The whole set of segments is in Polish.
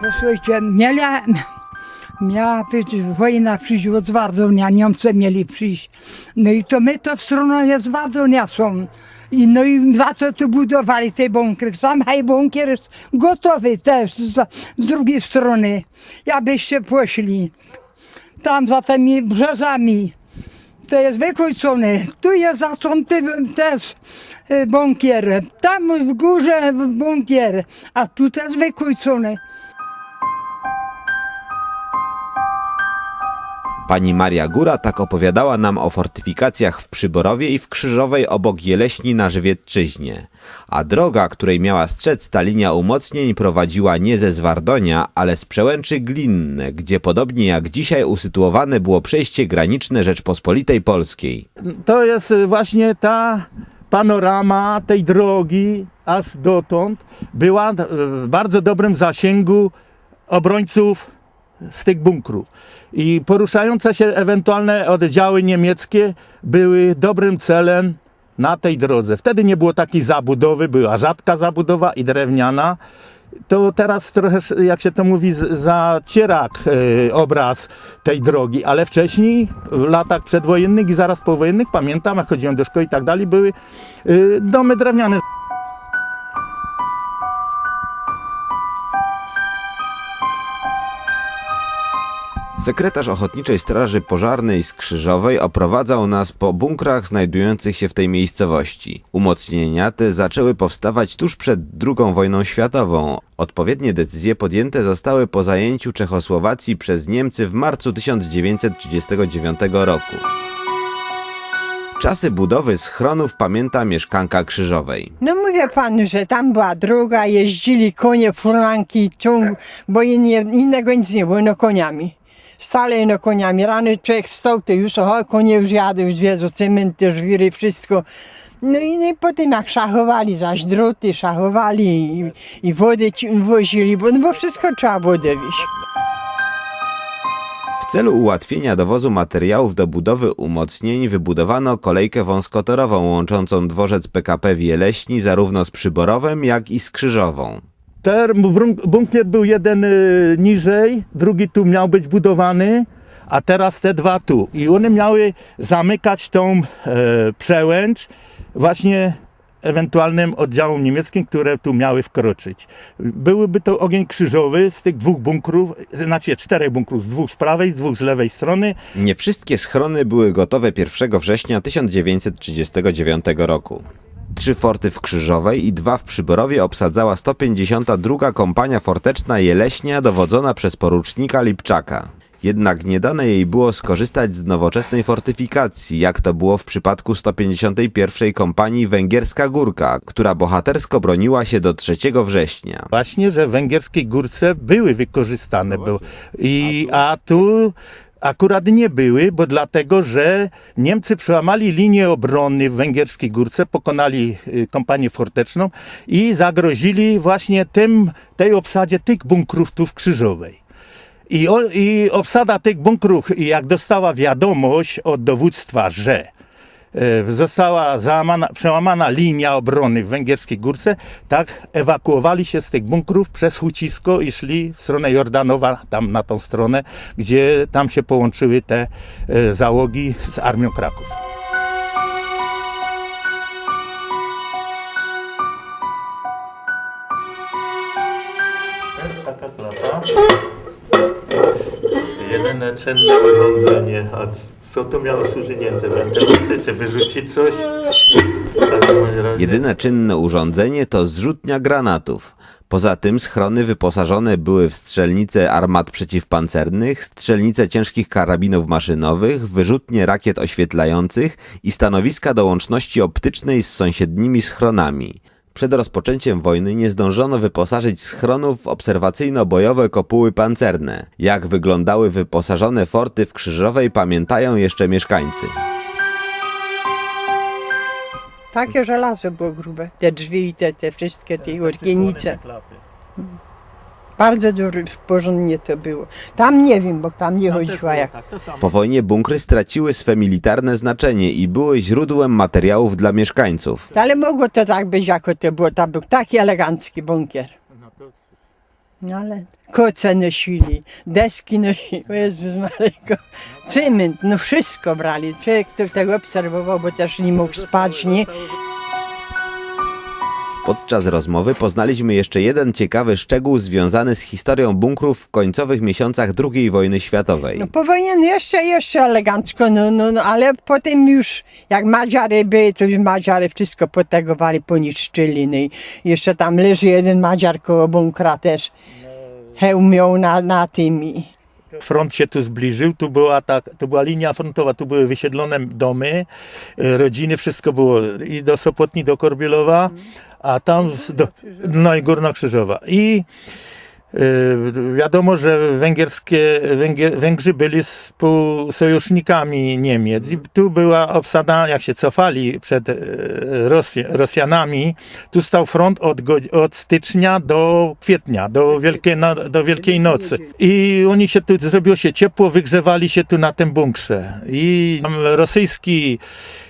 Posłuchajcie, miała, miała być wojna przyjść od Zwardonia, Niemcy mieli przyjść. No i to my to w stronę Zwardonia są. I no i za to tu budowali te bunkry. Sam haj bunkier jest gotowy też z, z drugiej strony. Abyście poszli. Tam za tymi brzezami. To jest wykończone. Tu jest zacząty też y, bunkier. Tam w górze bunkier, a tu też wykończony. Pani Maria Góra tak opowiadała nam o fortyfikacjach w Przyborowie i w Krzyżowej obok Jeleśni na Żywiecczyźnie. A droga, której miała strzec ta linia umocnień prowadziła nie ze Zwardonia, ale z Przełęczy Glinne, gdzie podobnie jak dzisiaj usytuowane było przejście graniczne Rzeczpospolitej Polskiej. to jest y, właśnie ta panorama tej drogi aż dotąd była y, w bardzo dobrym zasięgu obrońców z tych bunkrów. I poruszające się ewentualne oddziały niemieckie były dobrym celem na tej drodze. Wtedy nie było takiej zabudowy, była rzadka zabudowa i drewniana. To teraz trochę, jak się to mówi, z- zaciera e, obraz tej drogi, ale wcześniej, w latach przedwojennych i zaraz powojennych, pamiętam, jak chodziłem do szkoły i tak dalej, były e, domy drewniane. Sekretarz Ochotniczej Straży Pożarnej z Krzyżowej oprowadzał nas po bunkrach znajdujących się w tej miejscowości. Umocnienia te zaczęły powstawać tuż przed II wojną światową. Odpowiednie decyzje podjęte zostały po zajęciu Czechosłowacji przez Niemcy w marcu 1939 roku. Czasy budowy schronów pamięta mieszkanka Krzyżowej. No mówię panu, że tam była droga, jeździli konie, furmanki, ciąg, bo innego nic nie było, no koniami. Stale no koniami. Rano człowiek wstał, to już o, konie już jadą, już wiedzą, cementy, żwiry, wszystko. No i, no i potem jak szachowali, zaś druty szachowali i, i wodę ci- wozili, bo, no bo wszystko trzeba było dowieść. W celu ułatwienia dowozu materiałów do budowy umocnień wybudowano kolejkę wąskotorową łączącą dworzec PKP w Jeleśni zarówno z Przyborowem, jak i z Krzyżową. Bunkier był jeden y, niżej, drugi tu miał być budowany, a teraz te dwa tu. I one miały zamykać tą e, przełęcz właśnie ewentualnym oddziałom niemieckim, które tu miały wkroczyć. Byłyby to ogień krzyżowy z tych dwóch bunkrów, znaczy czterech bunkrów, z dwóch z prawej, z dwóch z lewej strony. Nie wszystkie schrony były gotowe 1 września 1939 roku. Trzy forty w Krzyżowej i dwa w Przyborowie obsadzała 152 kompania forteczna Jeleśnia dowodzona przez porucznika Lipczaka. Jednak nie dane jej było skorzystać z nowoczesnej fortyfikacji, jak to było w przypadku 151 kompanii Węgierska Górka, która bohatersko broniła się do 3 września. Właśnie, że węgierskie górce były wykorzystane. Był. I, a tu akurat nie były, bo dlatego, że Niemcy przełamali linię obrony w węgierskiej górce, pokonali y, kompanię forteczną i zagrozili właśnie tym, tej obsadzie tych bunkrów tu w Krzyżowej. I, o, I obsada tych bunkrów, jak dostała wiadomość od dowództwa, że została załamana, przełamana linia obrony w Węgierskiej Górce, tak ewakuowali się z tych bunkrów przez Hucisko i szli w stronę Jordanowa, tam na tą stronę, gdzie tam się połączyły te e, załogi z Armią Kraków. Jest taka klapa. Jedyne czynne urządzenie. A co to miało służyć? Nie wiem, te wyrzucić coś? Jedyne czynne urządzenie to zrzutnia granatów. Poza tym schrony wyposażone były w strzelnice armat przeciwpancernych, strzelnice ciężkich karabinów maszynowych, wyrzutnie rakiet oświetlających i stanowiska do łączności optycznej z sąsiednimi schronami. Przed rozpoczęciem wojny nie zdążono wyposażyć schronów w obserwacyjno-bojowe kopuły pancerne. Jak wyglądały wyposażone forty w Krzyżowej pamiętają jeszcze mieszkańcy. Takie żelazo było grube, te drzwi i te, te wszystkie te orkienice. Bardzo dobre, porządnie to było. Tam nie wiem, bo tam nie chodziła jak. Tak. Po wojnie bunkry straciły swe militarne znaczenie i były źródłem materiałów dla mieszkańców. Ale mogło to tak być, jako to było. To był taki elegancki bunkier. No ale koce nosili, deski nosili, o Jezus Maryko, cement, no wszystko brali. Człowiek to tego obserwował, bo też nie mógł spać, nie? Podczas rozmowy poznaliśmy jeszcze jeden ciekawy szczegół związany z historią bunkrów w końcowych miesiącach II wojny światowej. No po wojnie no jeszcze, jeszcze elegancko, no, no, no, ale potem już jak Madziary były, to już Madziary wszystko potegowali, poniszczyli. No i jeszcze tam leży jeden Madziar koło bunkra też. Hełm miał na, na tym i Front się tu zbliżył, tu była, ta, tu była linia frontowa, tu były wysiedlone domy, e, rodziny, wszystko było i do Sopotni, do Korbielowa, a tam do, no i Górnokrzyżowa. I wiadomo, że węgierskie, Węgier, Węgrzy byli sojusznikami Niemiec i tu była obsada, jak się cofali przed Rosja, Rosjanami, tu stał front od, od stycznia do kwietnia, do Wielkiej, no, do Wielkiej Nocy. I oni się tu, zrobiło się ciepło, wygrzewali się tu na tym bunkrze. I rosyjski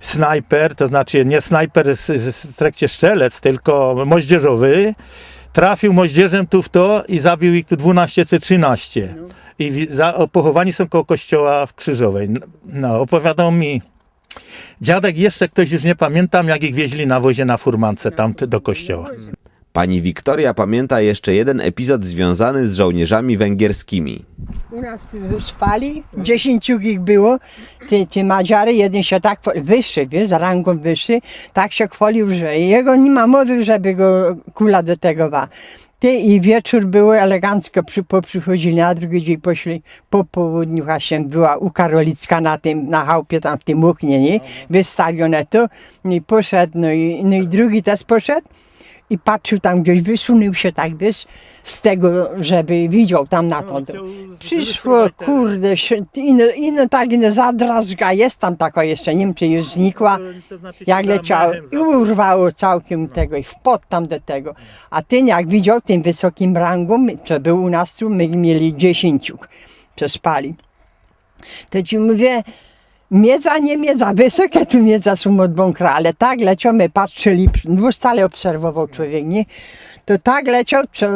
snajper, to znaczy nie snajper z, z, z trakcie strzelec, tylko moździerzowy, trafił moździerzem tu w to i zabił ich tu 12 czy 13. I za, pochowani są koło kościoła w Krzyżowej. No, opowiadał mi dziadek, jeszcze ktoś już nie pamiętam, jak ich wieźli na wozie na furmance tam do kościoła. Pani Wiktoria pamięta jeszcze jeden epizod związany z żołnierzami węgierskimi. U nas spali, dziesięciu ich było, te, te Madziary, jeden się tak, wyższy, wiesz, za rangą wyższy, tak się chwalił, że jego nie ma mowy, żeby go kula do tego ma. Ty i wieczór było elegancko, przy, poprzychodzili, na drugi dzień poszli, po południu właśnie była u Karolicka na tym, na chałupie tam w tym oknie, nie, wystawione to, no i poszedł, no i, no i drugi też poszedł, i patrzył tam gdzieś, wysunął się tak, wiesz, z tego, żeby widział tam na to. Przyszło, kurde, się- ino, ino tak, ino zadrazga, jest tam taka jeszcze, nie wiem, czy już znikła, jak leciało i urwało całkiem tego i wpadł tam do tego. A ten jak widział tym wysokim rangą, co był u nas tu, my mieli dziesięciu, przespali. To ci mówię, Miedza, nie miedza, wysokie tu miedza są od ale tak leciał, my patrzyli, no stale obserwował człowiek, nie? To tak leciał, co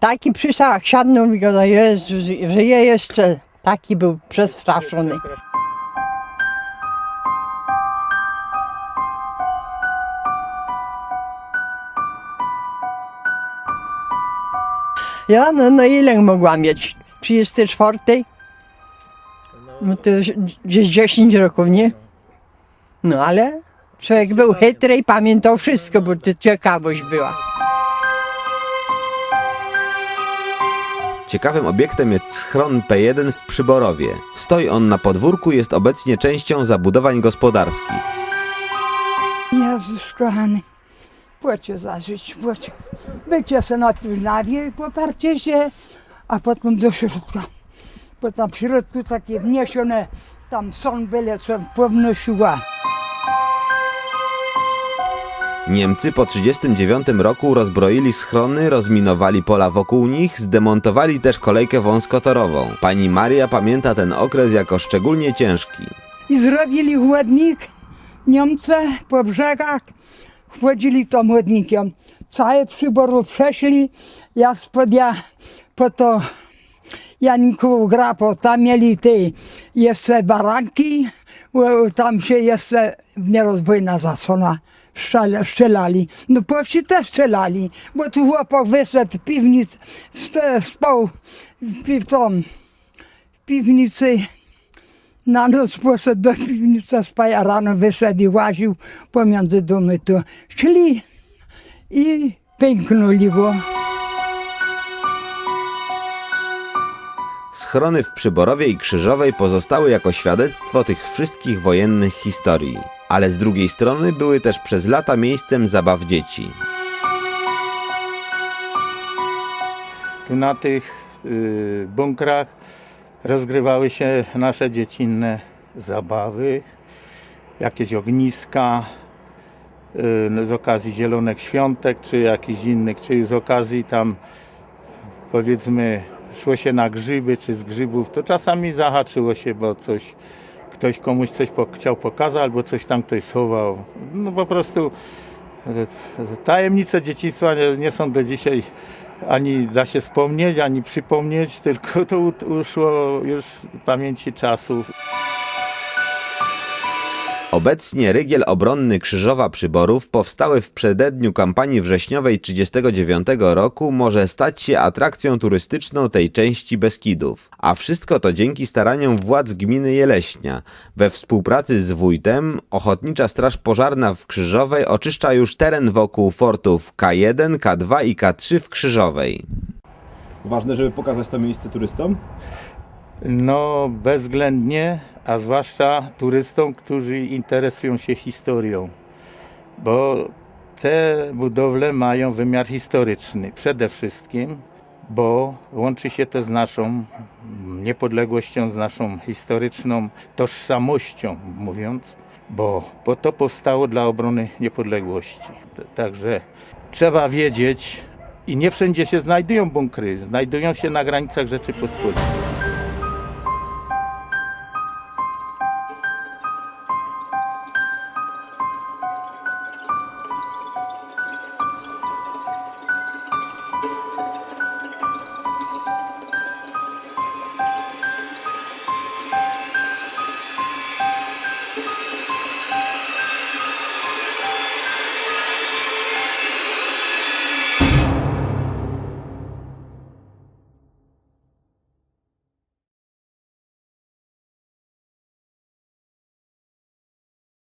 taki przyszedł, siadnął i go, Jezu, żyje jeszcze. Taki był przestraszony. Ja, no, no ile mogła mieć? 34? No to gdzieś 10 roków, nie? No ale człowiek był chytry i pamiętał wszystko, bo to ciekawość była. Ciekawym obiektem jest schron P1 w Przyborowie. Stoi on na podwórku, jest obecnie częścią zabudowań gospodarskich. Jezus kochany, płacie za żyć, płacie. Se na tym nawie, poparcie się, a potem do środka. Bo tam w środku takie wniesione, tam są byle co pownosiła. Niemcy po 1939 roku rozbroili schrony, rozminowali pola wokół nich, zdemontowali też kolejkę wąskotorową. Pani Maria pamięta ten okres jako szczególnie ciężki. I zrobili chłodnik, Niemcy po brzegach, wchodzili tam chłodnikiem. Całe przyboru przeszli, ja spod ja po to Janikową grapo, tam mieli te jeszcze baranki, tam się jeszcze nierozbójna zasłona strzelali. No po wsi też strzelali, bo tu chłopak wyszedł piwnic, spał w, pi- w, piwnicy, na noc poszedł do piwnicy spać, a rano wyszedł i łaził pomiędzy domy tu. Szli i pęknęli go. Schrony w Przyborowie i Krzyżowej pozostały jako świadectwo tych wszystkich wojennych historii. Ale z drugiej strony były też przez lata miejscem zabaw dzieci. Tu na tych y, bunkrach rozgrywały się nasze dziecinne zabawy, jakieś ogniska y, no, z okazji Zielonych Świątek, czy jakichś innych, czy z okazji tam powiedzmy szło się na grzyby, czy z grzybów, to czasami zahaczyło się, bo coś, ktoś komuś coś po, chciał pokazać, albo coś tam ktoś schował. No po prostu e, tajemnice dzieciństwa nie, nie są do dzisiaj ani da się wspomnieć, ani przypomnieć, tylko to uszło już z pamięci czasów. Obecnie rygiel obronny Krzyżowa Przyborów, powstały w przededniu kampanii wrześniowej 1939 roku, może stać się atrakcją turystyczną tej części Beskidów. A wszystko to dzięki staraniom władz gminy Jeleśnia. We współpracy z wójtem, Ochotnicza Straż Pożarna w Krzyżowej oczyszcza już teren wokół fortów K1, K2 i K3 w Krzyżowej. Ważne, żeby pokazać to miejsce turystom? No, bezwzględnie, a zwłaszcza turystom, którzy interesują się historią, bo te budowle mają wymiar historyczny przede wszystkim, bo łączy się to z naszą niepodległością, z naszą historyczną tożsamością, mówiąc, bo, bo to powstało dla obrony niepodległości. Także trzeba wiedzieć, i nie wszędzie się znajdują bunkry, znajdują się na granicach Rzeczypospolitej.